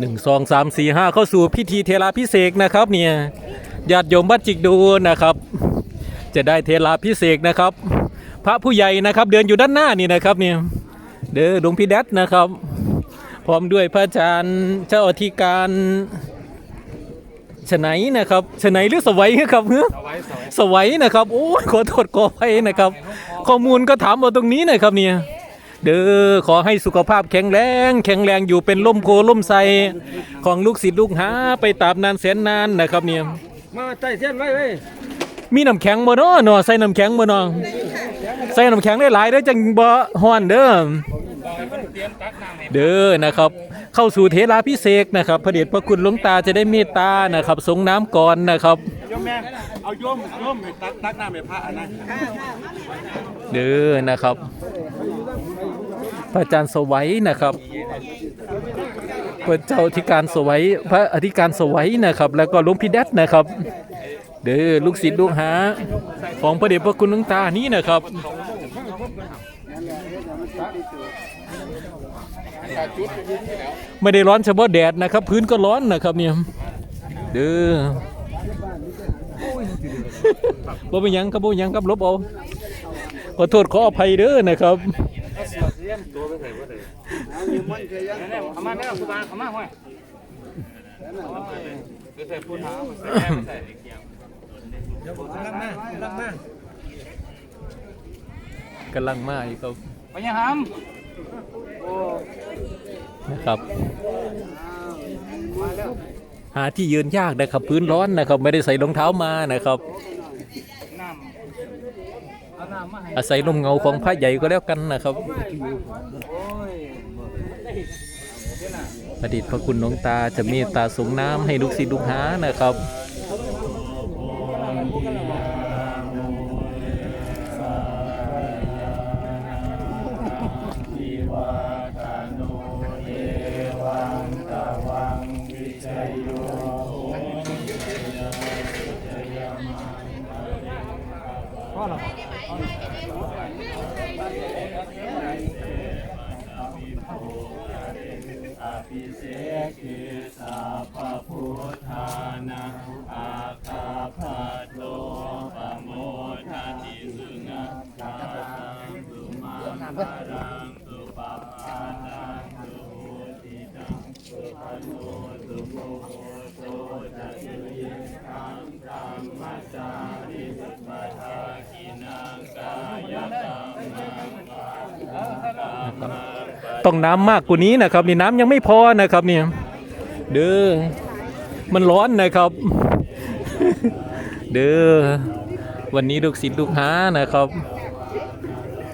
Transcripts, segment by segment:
หนึ่งสองสามสี่ห้าเข้าสู่พิธีเทลาพิเศษกนะครับเนี่ยญาติโยมบ้านจิกดูนะครับ จะได้เทลาพิเศษกนะครับ พระผู้ใหญ่นะครับเดินอยู่ด้านหน้านี่นะครับเนี่ยเด้อหลวงพี่แดดนะครับ พร้อมด้วยพระอาจารย์เจ้าอธิการฉไนนะครับฉไนหรือสวัยครับเฮ้อสวัยนะครับโอ้ยขอโทษขออภัยนะครับ ข้อมูลก็ถามมาตรงนี้นะครับเนี่ย เด้อขอให้สุขภาพแข็งแรง แข็งแรงอยู่เป็นล่มโพล่มไทรของลูกศิษย์ลูกหาไปตามนานแสนนานนะครับเนี่ยมาใต้เส้นไว้เว้ยมีน้ำแข็งบ่เนาะเนาะใส่น้ำแข็งบ่เนาะใส่น้ำแข็งได้หลายเด้อจังบ่ฮ้อนเด้อเด้อนะครับ เข้าสู่เทลาพิเศษกนะครับพระเดชพระคุณหลวงตาจะได้เมตตานะครับสงน้ำก่อนนะครับโยมแม่เอาโยมโยมไปตักตักน้ำไปพระนะเด้อนะครับ พระอาจารย์สวัยนะครับพระเจ้าอธิการสวัยพระอธิการสวัยนะครับ แล้วก็หลวงพี่แดดนะครับ เด้อลูกศิษย์ลูกหาของพระเดชพระคุณหลวงตานี้นะครับไม่ได้ร้อนเฉพาะแดดนะครับ พื้นก็ร้อนนะครับเนี่ยเด้อบ่เป็นยังครับบ่เป็นยังครับลบเอาขอโทษขออภัยเด้อนะครับียงตัวไปใส่ได้เส่มันเคยยังเอามาแล้วกูมาเอามาห่วยก็ใส่พูดหาใส่แม่ใส่เกี่ยวกำลังมากกำลังมากกำลังมากอีกเขาไปยังห้ามนะครับ หาที่ยืนยากนะครับ พื้นร้อนนะครับ ไม่ได้ใส่รองเท้ามานะครับ อาศัยลมเงาของพระใหญ่ก็แล้วกันนะครับประดิษฐ์พระคุณหลวงตาจะเมตตาสงน้ำให้ลูกศิษย์ลูกหานะครับ อภิเสกิสัพพุทธานะอาคาพัตโลปโมทานิสุนังตาสังสุมารังสุปปาตังสุโหติตังสุปโนตุโมโหโตจะเยตังธรรมจัง ต้องน้ำมากกว่านี้นะครับ นี่น้ำยังไม่พอนะครับเนี่ยเด้อมันร้อนนะครับ เด้อวันนี้ลูกศิษย์ลูกหานะครับ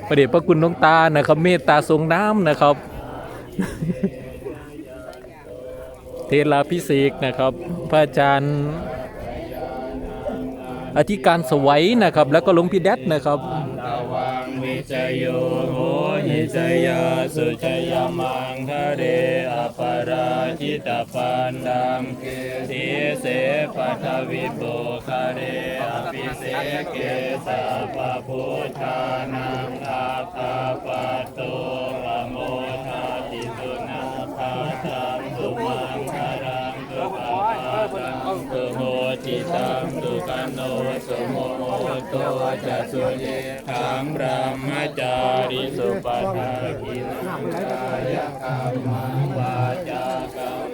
ประเดชพระคุณหลวงตานะครับ เมตตาทรงน้ำนะครับ เทลาพิเศษกนะครับ พระอาจารย์ อธิการสวัยนะครับ แล้วก็หลวงพี่แดดนะครับวิจโยโหหิจยาสุจยมังคะเรอปราชิตปันดังสีเสปัทวิโปคะเรอภิเสเกสะปะพุทธานังอาคาปตโตปะโมทาติสุนาคาตังสุมังคารังสุปะปาตังสุ โหติตังสุกันโนสุโมโตจะสุเยทังบรมจาริสุปทากินังกายกรรมวาจากรรม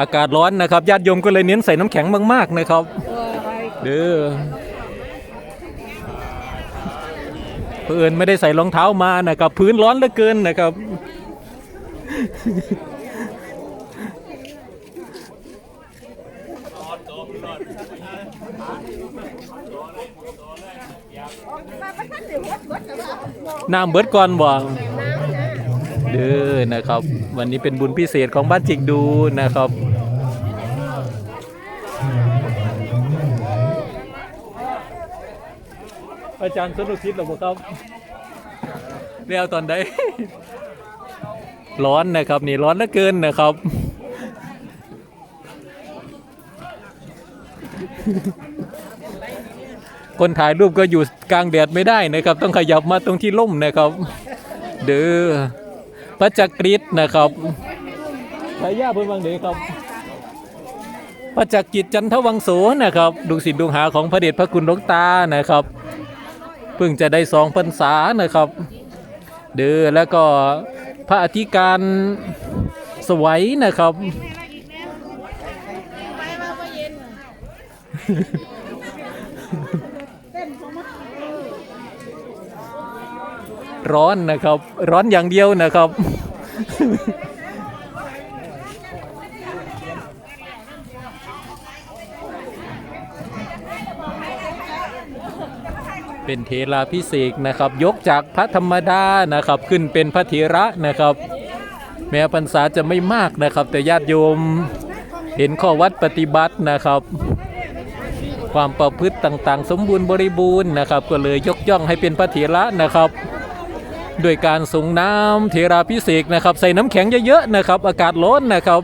อากาศร้อนนะครับญาติโยมก็เลยเน้นใส่น้ำแข็งมากๆนะครับ เด้อ เพื่อนไม่ได้ใส่รองเท้ามานะครับ พื้นร้อนเหลือเกินนะครับ น้ำเบิดก่อนบ่เด้อนะครับ วันนี้เป็นบุญพิเศษของบ้านจิกดูนะครับ อาจารย์สนุกคิดหรือเปล่าครับเรียวตอนใดร้อนนะครับนี่ร้อนเหลือเกินนะครับคคนถ่ายรูปก็อยู่กลางแดดไม่ได้นะครับ ต้องขยับมาตรงที่ร่มนะครับ เด้อพระจักริดนะครับพระยาเพิ่นวังเดครับ พระจักริดจันทวังโสนะครับดูสิทธิ์ดูหาของพระเดชพระคุณหลวงตานะครับเพิ่งจะได้สองพรรษานะครับ เด้อแล้วก็พระอธิการสวัยนะครับร้อนนะครับ ร้อนอย่างเดียวนะครับ เป็นเทราพิเศษนะครับ ยกจากพระธรรมดานะครับ ขึ้นเป็นพระเถระนะครับ แม้พรรษาจะไม่มากนะครับ แต่ญาติโยมเห็นข้อวัดปฏิบัตินะครับ ความประพฤติต่างๆ สมบูรณ์บริบูรณ์นะครับ ก็เลยยกย่องให้เป็นพระเถระนะครับด้วยการส่งน้ำเทราพิเศษนะครับ ใส่น้ำแข็งเยอะๆนะครับ อากาศร้อนนะครับ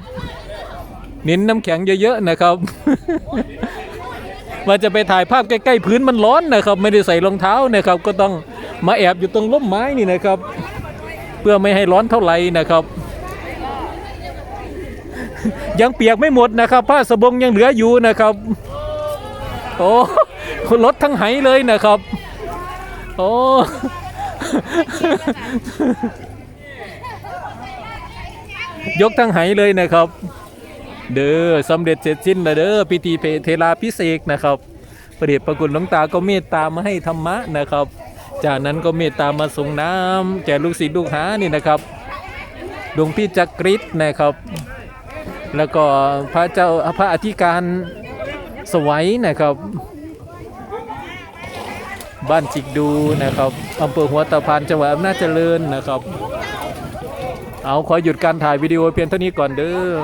เน้นน้ำแข็งเยอะๆนะครับ ว่าจะไปถ่ายภาพใกล้ๆพื้นมันร้อนนะครับ ไม่ได้ใส่รองเท้านะครับ ก็ต้องมาแอบอยู่ตรงร่มไม้นี่นะครับ เพื่อไม่ให้ร้อนเท่าไหร่นะครับ ยังเปียกไม่หมดนะครับ ผ้าสบงยังเหลืออยู่นะครับ โอ้รถทั้งไหเลยนะครับ โอ้ยกทั้งไหเลยนะครับ เด้อสำเร็จเสร็จสิ้นแล้วเด้อพิธีเทลาพิเศษนะครับพระเดชพระคุณหลวงตาก็เมตตามาให้ธรรมะนะครับ จากนั้นก็เมตตามาส่งน้ำแก่ลูกศิษย์ลูกหานี่นะครับหลวงพี่จักริดนะครับ แล้วก็พระเจ้าพระอธิการสวัยนะครับ บ้านจิกดูนะครับอำเภอหัวตะพานจังหวัดอำนาจเจริญนะครับ เอาขอหยุดการถ่ายวิดีโอเพียงเท่านี้ก่อนเด้อ